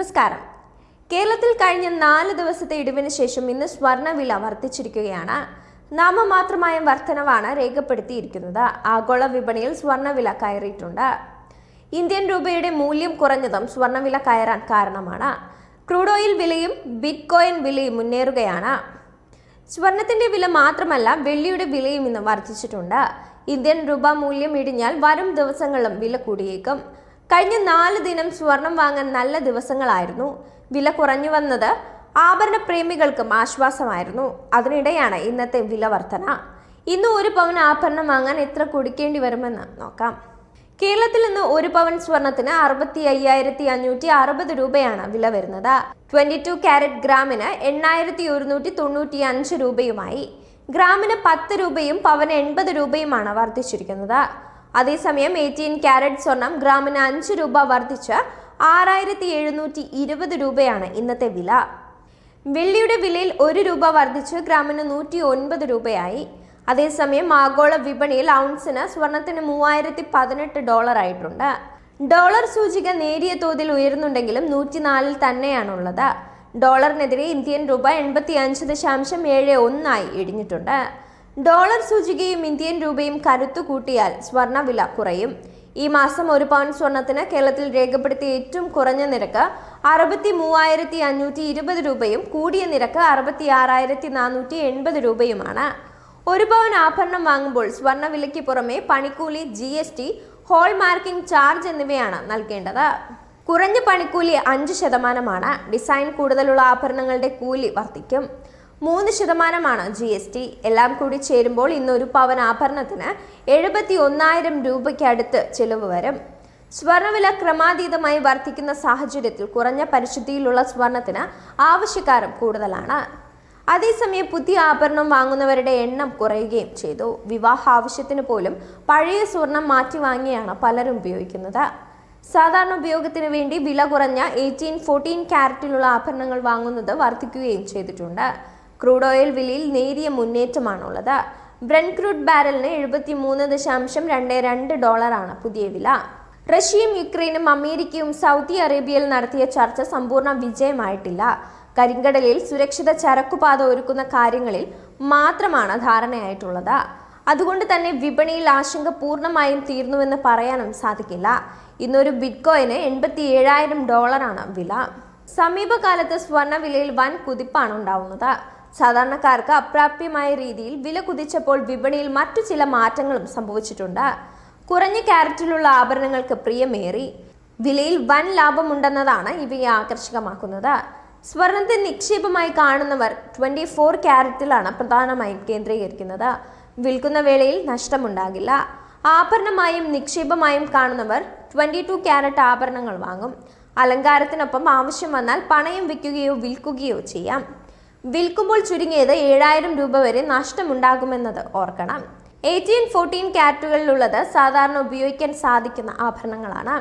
നമസ്കാരം. കേരളത്തിൽ കഴിഞ്ഞ നാല് ദിവസത്തെ ഇടിവിന് ശേഷം ഇന്ന് സ്വർണവില വർദ്ധിച്ചിരിക്കുകയാണ്. നാമമാത്രമായ വർധനവാണ് രേഖപ്പെടുത്തിയിരിക്കുന്നത്. ആഗോള വിപണിയിൽ സ്വർണവില കയറിയിട്ടുണ്ട്. ഇന്ത്യൻ രൂപയുടെ മൂല്യം കുറഞ്ഞതും സ്വർണവില കയറാൻ കാരണമാണ്. ക്രൂഡ് ഓയിൽ വിലയും ബിറ്റ് കോയിൻ വിലയും മുന്നേറുകയാണ്. സ്വർണത്തിന്റെ വില മാത്രമല്ല വെള്ളിയുടെ വിലയും ഇന്ന് വർദ്ധിച്ചിട്ടുണ്ട്. ഇന്ത്യൻ രൂപ മൂല്യം ഇടിഞ്ഞാൽ വരും ദിവസങ്ങളിലും വില കൂടിയേക്കും. കഴിഞ്ഞ നാല് ദിനം സ്വർണം വാങ്ങാൻ നല്ല ദിവസങ്ങളായിരുന്നു. വില കുറഞ്ഞു വന്നത് ആഭരണ പ്രേമികൾക്കും ആശ്വാസമായിരുന്നു. അതിനിടെയാണ് ഇന്നത്തെ വില വർധന. ഇന്ന് ഒരു പവൻ ആഭരണം വാങ്ങാൻ എത്ര കൊടുക്കേണ്ടി വരുമെന്ന് നോക്കാം. കേരളത്തിൽ നിന്ന് ഒരു പവൻ സ്വർണത്തിന് അറുപത്തി അയ്യായിരത്തി അഞ്ഞൂറ്റി അറുപത് രൂപയാണ് വില വരുന്നത്. ട്വന്റി ടു ക്യാരറ്റ് ഗ്രാമിന് എണ്ണായിരത്തി ഒരുന്നൂറ്റി തൊണ്ണൂറ്റി അഞ്ച് രൂപയുമായി. ഗ്രാമിന് പത്ത് രൂപയും പവന് എൺപത് രൂപയുമാണ് വർദ്ധിച്ചിരിക്കുന്നത്. അതേസമയം എയ്റ്റീൻ ക്യാരറ്റ് സ്വർണം ഗ്രാമിന് അഞ്ച് രൂപ വർദ്ധിച്ച് ആറായിരത്തി എഴുന്നൂറ്റി ഇരുപത് രൂപയാണ് ഇന്നത്തെ വില. വെള്ളിയുടെ വിലയിൽ ഒരു രൂപ വർദ്ധിച്ച് ഗ്രാമിന് നൂറ്റി ഒൻപത് രൂപയായി. അതേസമയം ആഗോള വിപണിയിൽ ഔൺസിന് സ്വർണത്തിന് മൂവായിരത്തി പതിനെട്ട് ഡോളർ ആയിട്ടുണ്ട്. ഡോളർ സൂചിക നേരിയ തോതിൽ ഉയരുന്നുണ്ടെങ്കിലും നൂറ്റിനാലിൽ തന്നെയാണുള്ളത്. ഡോളറിനെതിരെ ഇന്ത്യൻ രൂപ എൺപത്തി അഞ്ച് ദശാംശം ഏഴ് ഒന്നായി ഇടിഞ്ഞിട്ടുണ്ട്. ഡോളർ സൂചികയും ഇന്ത്യൻ രൂപയും കരുത്തു കൂട്ടിയാൽ സ്വർണവില കുറയും. ഈ മാസം ഒരു പവൻ സ്വർണത്തിന് കേരളത്തിൽ രേഖപ്പെടുത്തിയ ഏറ്റവും കുറഞ്ഞ നിരക്ക് അറുപത്തി മൂവായിരത്തി അഞ്ഞൂറ്റി ഇരുപത് രൂപയും കൂടിയ നിരക്ക് അറുപത്തി ആറായിരത്തി നാനൂറ്റി എൺപത് രൂപയുമാണ്. ഒരു പവൻ ആഭരണം വാങ്ങുമ്പോൾ സ്വർണവിലയ്ക്ക് പുറമെ പണിക്കൂലി G S T hallmarking charge എന്നിവയാണ് നൽകേണ്ടത്. കുറഞ്ഞ പണിക്കൂലി അഞ്ച് ശതമാനമാണ്. ഡിസൈൻ കൂടുതലുള്ള ആഭരണങ്ങളുടെ കൂലി വർദ്ധിക്കും. മൂന്ന് ശതമാനമാണ് ജി എസ് ടി എല്ലാം കൂടി ചേരുമ്പോൾ ഇന്ന് ഒരു പവൻ ആഭരണത്തിന് എഴുപത്തി ഒന്നായിരം രൂപയ്ക്ക് അടുത്ത് ചിലവ് വരും. സ്വർണവില ക്രമാതീതമായി വർദ്ധിക്കുന്ന സാഹചര്യത്തിൽ കുറഞ്ഞ പരിശുദ്ധിയിലുള്ള സ്വർണത്തിന് ആവശ്യക്കാരും കൂടുതലാണ്. അതേസമയം പുതിയ ആഭരണം വാങ്ങുന്നവരുടെ എണ്ണം കുറയുകയും ചെയ്തു. വിവാഹ ആവശ്യത്തിന് പോലും പഴയ സ്വർണം മാറ്റി വാങ്ങിയാണ് പലരും ഉപയോഗിക്കുന്നത്. സാധാരണ ഉപയോഗത്തിന് വേണ്ടി വില കുറഞ്ഞ എയ്റ്റീൻ ഫോർട്ടീൻ ക്യാരറ്റിലുള്ള ആഭരണങ്ങൾ വാങ്ങുന്നത് വർദ്ധിക്കുകയും ചെയ്തിട്ടുണ്ട്. ക്രൂഡ് ഓയിൽ വിലയിൽ നേരിയ മുന്നേറ്റമാണുള്ളത്. ബ്രൻ ക്രൂഡ് ബാരലിന് എഴുപത്തി മൂന്ന് ദശാംശം രണ്ട് രണ്ട് ഡോളറാണ് പുതിയ വില. റഷ്യയും യുക്രൈനും അമേരിക്കയും സൗദി അറേബ്യയിൽ നടത്തിയ ചർച്ച സമ്പൂർണ വിജയമായിട്ടില്ല. കരിങ്കടലിൽ സുരക്ഷിത ചരക്കുപാത ഒരുക്കുന്ന കാര്യങ്ങളിൽ മാത്രമാണ് ധാരണയായിട്ടുള്ളത്. അതുകൊണ്ട് തന്നെ വിപണിയിൽ ആശങ്ക പൂർണമായും തീർന്നുവെന്ന് പറയാനും സാധിക്കില്ല. ഇന്നൊരു ബിറ്റ്കോയിന് എൺപത്തി ഏഴായിരം ഡോളറാണ് വില. സമീപകാലത്ത് സ്വർണ വിലയിൽ വൻ കുതിപ്പാണ് ഉണ്ടാവുന്നത്. സാധാരണക്കാർക്ക് അപ്രാപ്യമായ രീതിയിൽ വില കുതിച്ചപ്പോൾ വിപണിയിൽ മറ്റു ചില മാറ്റങ്ങളും സംഭവിച്ചിട്ടുണ്ട്. കുറഞ്ഞ ക്യാരറ്റിലുള്ള ആഭരണങ്ങൾക്ക് പ്രിയമേറി. വിലയിൽ വൻ ലാഭമുണ്ടെന്നതാണ് ഇവയെ ആകർഷകമാക്കുന്നത്. സ്വർണത്തെ നിക്ഷേപമായി കാണുന്നവർ ട്വന്റി ഫോർ ക്യാരറ്റിലാണ് പ്രധാനമായും കേന്ദ്രീകരിക്കുന്നത്. വിൽക്കുന്ന വേളയിൽ നഷ്ടമുണ്ടാകില്ല. ആഭരണമായും നിക്ഷേപമായും കാണുന്നവർ ട്വന്റി ടു ക്യാരറ്റ് ആഭരണങ്ങൾ വാങ്ങും. അലങ്കാരത്തിനൊപ്പം ആവശ്യം വന്നാൽ പണയം വിൽക്കുകയോ വിൽക്കുകയോ ചെയ്യാം. വിൽക്കുമ്പോൾ ചുരുങ്ങിയത് ഏഴായിരം രൂപ വരെ നഷ്ടമുണ്ടാകുമെന്നത് ഓർക്കണം. എയ്റ്റീൻ ഫോർട്ടീൻ ക്യാരറ്റുകളിലുള്ളത് സാധാരണ ഉപയോഗിക്കാൻ സാധിക്കുന്ന ആഭരണങ്ങളാണ്.